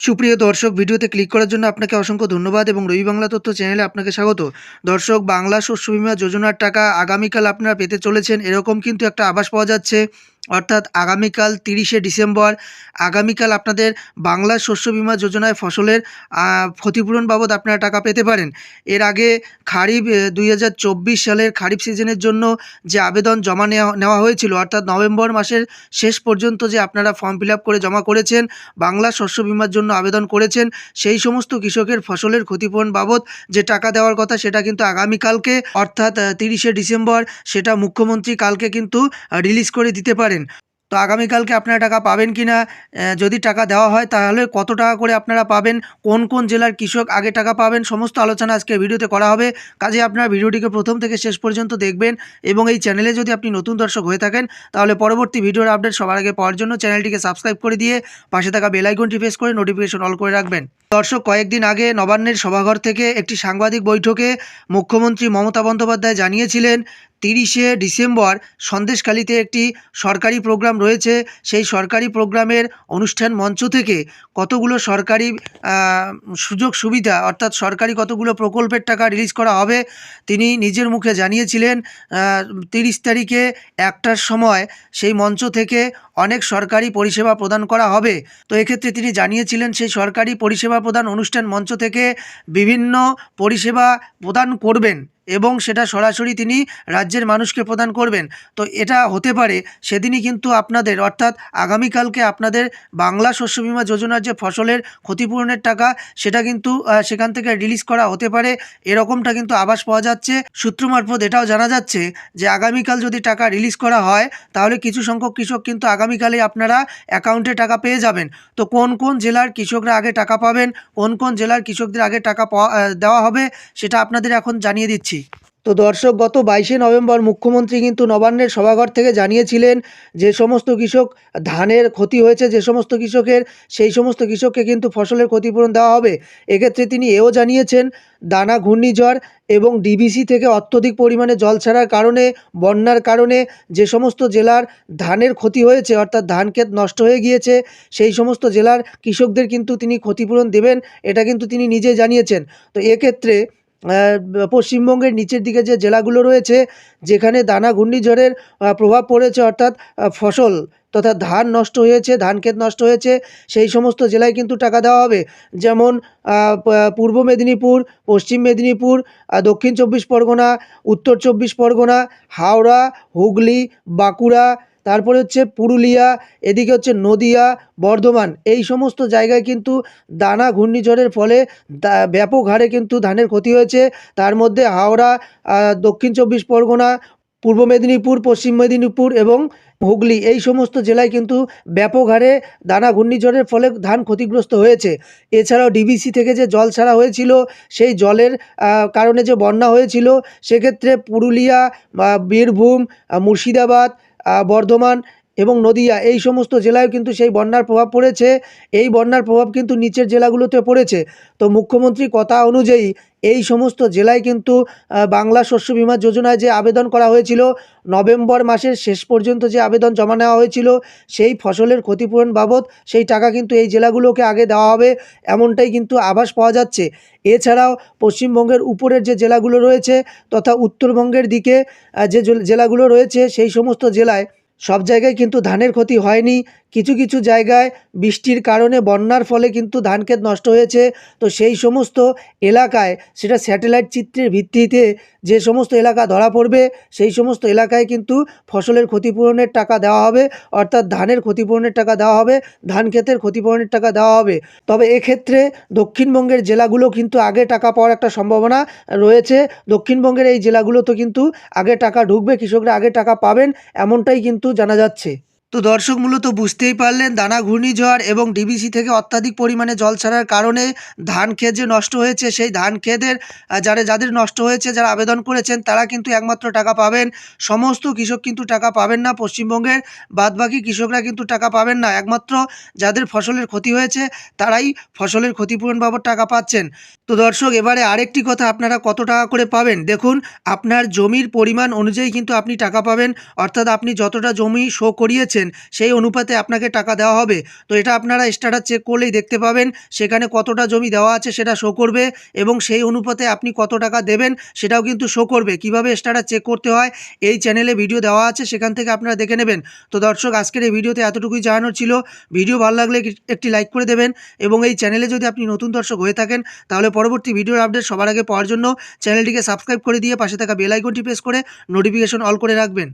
সুপ্রিয় দর্শক, ভিডিওতে ক্লিক করার জন্য আপনাকে অসংখ্য ধন্যবাদ এবং রবি বাংলা তথ্য চ্যানেলে আপনাকে স্বাগত। দর্শক, বাংলা শস্য বিমা যোজনার টাকা আগামীকাল আপনারা পেতে চলেছেন। এরকম কিন্তু একটা আভাস পাওয়া যাচ্ছে। অর্থাৎ আগামীকাল তিরিশে ডিসেম্বর। আগামীকাল আপনাদের বাংলা শস্য বিমা যোজনায় ফসলের ক্ষতিপূরণ বাবদ আপনারা টাকা পেতে পারেন। এর আগে খারিফ দুই হাজার চব্বিশ সালের খারিফ সিজনের জন্য যে আবেদন জমা নেওয়া নেওয়া হয়েছিল, অর্থাৎ নভেম্বর মাসের শেষ পর্যন্ত যে আপনারা ফর্ম ফিল করে জমা করেছেন, বাংলা শস্য বিমার জন্য আবেদন করেছেন, সেই সমস্ত কৃষকের ফসলের ক্ষতিপূরণ বাবদ যে টাকা দেওয়ার কথা সেটা কিন্তু আগামীকালকে, অর্থাৎ তিরিশে ডিসেম্বর, সেটা মুখ্যমন্ত্রী কালকে কিন্তু রিলিজ করে দিতে পারেন। তো আগামীকালকে আপনারা টাকা পাবেন কি না যদি টাকা দেওয়া হয়, তাহলে কত টাকা করে আপনারা পাবেন, কোন কোন জেলার কৃষক আগে টাকা পাবেন, সমস্ত আলোচনা আজকে ভিডিওতে করা হবে। কাজে আপনারা ভিডিওটিকে প্রথম থেকে শেষ পর্যন্ত দেখবেন এবং এই চ্যানেলে যদি আপনি নতুন দর্শক হয়ে থাকেন, তাহলে পরবর্তী ভিডিওর আপডেট সবার আগে পাওয়ার জন্য চ্যানেলটিকে সাবস্ক্রাইব করে দিয়ে পাশে থাকা বেল আইকনটি প্রেস করে নোটিফিকেশন অল করে রাখবেন। দর্শক, কয়েকদিন আগে নবান্নের সভাঘর থেকে একটি সাংবাদিক বৈঠকে মুখ্যমন্ত্রী মমতা বন্দ্যোপাধ্যায় জানিয়েছিলেন, তিরিশে ডিসেম্বর সন্দেশখালিতে একটি সরকারি প্রোগ্রাম রয়েছে। সেই সরকারি প্রোগ্রামের অনুষ্ঠান মঞ্চ থেকে কতগুলো সরকারি সুযোগ সুবিধা, অর্থাৎ সরকারি কতগুলো প্রকল্পের টাকা রিলিজ করা হবে, তিনি নিজের মুখে জানিয়েছিলেন তিরিশ তারিখে একটার সময় সেই মঞ্চ থেকে অনেক সরকারি পরিষেবা প্রদান করা হবে। তো এক্ষেত্রে তিনি জানিয়েছিলেন, সেই সরকারি পরিষেবা প্রদান অনুষ্ঠান মঞ্চ থেকে বিভিন্ন পরিষেবা প্রদান করবেন। এবং সেটা সরাসরি তিনি রাজ্যের মানুষকে প্রদান করবেন। তো এটা হতে পারে, সেদিনই কিন্তু আপনাদের, অর্থাৎ আগামীকালকে আপনাদের বাংলা শস্য বিমা যোজনার যে ফসলের ক্ষতিপূরণের টাকা, সেটা কিন্তু সেখান থেকে রিলিজ করা হতে পারে। এরকমটা কিন্তু আভাস পাওয়া যাচ্ছে। সূত্র মারফত এটাও জানা যাচ্ছে যে, আগামীকাল যদি টাকা রিলিজ করা হয়, তাহলে কিছু সংখ্যক কৃষক কিন্তু আগামীকালে আপনারা অ্যাকাউন্টে টাকা পেয়ে যাবেন। তো কোন কোন জেলার কৃষকরা আগে টাকা পাবেন, কোন কোন জেলার কৃষকদের আগে টাকা দেওয়া হবে, সেটা আপনাদের এখন জানিয়ে দিচ্ছি। তো দর্শক, গত বাইশে নভেম্বর মুখ্যমন্ত্রী কিন্তু নবান্নের সভাঘর থেকে জানিয়েছিলেন যে সমস্ত কৃষক ধানের ক্ষতি হয়েছে, যে সমস্ত কৃষকের, সেই সমস্ত কৃষককে কিন্তু ফসলের ক্ষতিপূরণ দেওয়া হবে। এক্ষেত্রে তিনি এও জানিয়েছেন, দানা, ঘূর্ণিঝড় এবং ডিবিসি থেকে অত্যধিক পরিমাণে জল ছাড়ার কারণে, বন্যার কারণে যে সমস্ত জেলার ধানের ক্ষতি হয়েছে, অর্থাৎ ধান ক্ষেত নষ্ট হয়ে গিয়েছে, সেই সমস্ত জেলার কৃষকদের কিন্তু তিনি ক্ষতিপূরণ দেবেন, এটা কিন্তু তিনি নিজে জানিয়েছেন। তো এক্ষেত্রে পশ্চিমবঙ্গের নিচের দিকে যে জেলাগুলো রয়েছে, যেখানে দানা ঘূর্ণিঝড়ের প্রভাব পড়েছে, অর্থাৎ ফসল তথা ধান নষ্ট হয়েছে, ধান ক্ষেত নষ্ট হয়েছে, সেই সমস্ত জেলায় কিন্তু টাকা দেওয়া হবে। যেমন পূর্ব মেদিনীপুর, পশ্চিম মেদিনীপুর দক্ষিণ চব্বিশ পরগনা, উত্তর চব্বিশ পরগনা, হাওড়া, হুগলি, বাঁকুড়া তারপরে হচ্ছে পুরুলিয়া, এদিকে হচ্ছে নদিয়া, বর্ধমান, এই সমস্ত জায়গায় কিন্তু দানা ঘূর্ণিঝড়ের ফলে ব্যাপক হারে কিন্তু ধানের ক্ষতি হয়েছে। তার মধ্যে হাওড়া দক্ষিণ চব্বিশ পরগনা, পূর্ব মেদিনীপুর, পশ্চিম মেদিনীপুর এবং হুগলি, এই সমস্ত জেলায় কিন্তু ব্যাপক হারে দানা ঘূর্ণিঝড়ের ফলে ধান ক্ষতিগ্রস্ত হয়েছে। এছাড়াও ডিবিসি থেকে যে জল ছাড়া হয়েছিল, সেই জলের কারণে যে বন্যা হয়েছিল, সেক্ষেত্রে পুরুলিয়া বীরভূম মুর্শিদাবাদ বর্ধমান এবং নদিয়া, এই সমস্ত জেলায় কিন্তু সেই বন্যার প্রভাব পড়েছে। এই বন্যার প্রভাব কিন্তু নিচের জেলাগুলোতে পড়েছে। তো মুখ্যমন্ত্রী কথা অনুযায়ী এই সমস্ত জেলায় কিন্তু বাংলা শস্য বিমা যোজনায় যে আবেদন করা হয়েছিল, নভেম্বর মাসের শেষ পর্যন্ত যে আবেদন জমা নেওয়া হয়েছিল, সেই ফসলের ক্ষতিপূরণ বাবদ সেই টাকা কিন্তু এই জেলাগুলোকে আগে দেওয়া হবে। এমনটাই কিন্তু আভাস পাওয়া যাচ্ছে। এছাড়াও পশ্চিমবঙ্গের উপরের যে জেলাগুলো রয়েছে, তথা উত্তরবঙ্গের দিকে যে জেলাগুলো রয়েছে, সেই সমস্ত জেলায় সব জায়গায় কিন্তু ধানের ক্ষতি হয়নি। কিছু কিছু জায়গায় বৃষ্টির কারণে বন্যার ফলে কিন্তু ধান ক্ষেত নষ্ট হয়েছে। তো সেই সমস্ত এলাকায় সেটা স্যাটেলাইট চিত্রের ভিত্তিতে যে সমস্ত এলাকা ধরা পড়বে, সেই সমস্ত এলাকায় কিন্তু ফসলের ক্ষতিপূরণের টাকা দেওয়া হবে। অর্থাৎ ধানের ক্ষতিপূরণের টাকা দেওয়া হবে, ধান ক্ষেতের ক্ষতিপূরণের টাকা দেওয়া হবে। তবে এক্ষেত্রে দক্ষিণবঙ্গের জেলাগুলো কিন্তু আগে টাকা পাওয়ার একটা সম্ভাবনা রয়েছে। দক্ষিণবঙ্গের এই জেলাগুলোতে কিন্তু আগে টাকা ঢুকবে, কৃষকরা আগে টাকা পাবেন, এমনটাই কিন্তু জানা যাচ্ছে। তো দর্শক মূলত বুঝতেই পারলেন, দানা, ঘূর্ণিঝড় এবং ডিবিসি থেকে অত্যাধিক পরিমাণে জল ছাড়ার কারণে ধান ক্ষেত যে নষ্ট হয়েছে, সেই ধান ক্ষেতের যারা, যাদের নষ্ট হয়েছে, যারা আবেদন করেছেন, তারা কিন্তু একমাত্র টাকা পাবেন। সমস্ত কৃষক কিন্তু টাকা পাবেন না, পশ্চিমবঙ্গের বাদবাকি কৃষকরা কিন্তু টাকা পাবেন না। একমাত্র যাদের ফসলের ক্ষতি হয়েছে, তারাই ফসলের ক্ষতিপূরণ বাবদ টাকা পাচ্ছেন। তো দর্শক, এবারে আরেকটি কথা আপনারা কত টাকা করে পাবেন? দেখুন, আপনার জমির পরিমাণ অনুযায়ী কিন্তু আপনি টাকা পাবেন, অর্থাৎ আপনি যতটা জমি শো করিয়েছেন দিচ্ছেন সেই অনুপাতে আপনাকে টাকা দেওয়া হবে। তো এটা আপনারা স্ট্যাটাস চেক করলেই দেখতে পাবেন, সেখানে কতটা জমি দেওয়া আছে সেটা শো করবে এবং সেই অনুপাতে আপনি কত টাকা দেবেন সেটাও কিন্তু শো করবে। কীভাবে স্ট্যাটাস চেক করতে হয়, এই চ্যানেলে ভিডিও দেওয়া আছে, সেখান থেকে আপনারা দেখে নেবেন। তো দর্শক, আজকের এই ভিডিওতে এতটুকুই জানানোর ছিল। ভিডিও ভালো লাগলে একটি লাইক করে দেবেন এবং এই চ্যানেলে যদি আপনি নতুন দর্শক হয়ে থাকেন, তাহলে পরবর্তী ভিডিওর আপডেট সবার আগে পাওয়ার জন্য চ্যানেলটিকে সাবস্ক্রাইব করে দিয়ে পাশে থাকা বেল আইকনটি প্রেস করে নোটিফিকেশন অল করে রাখবেন।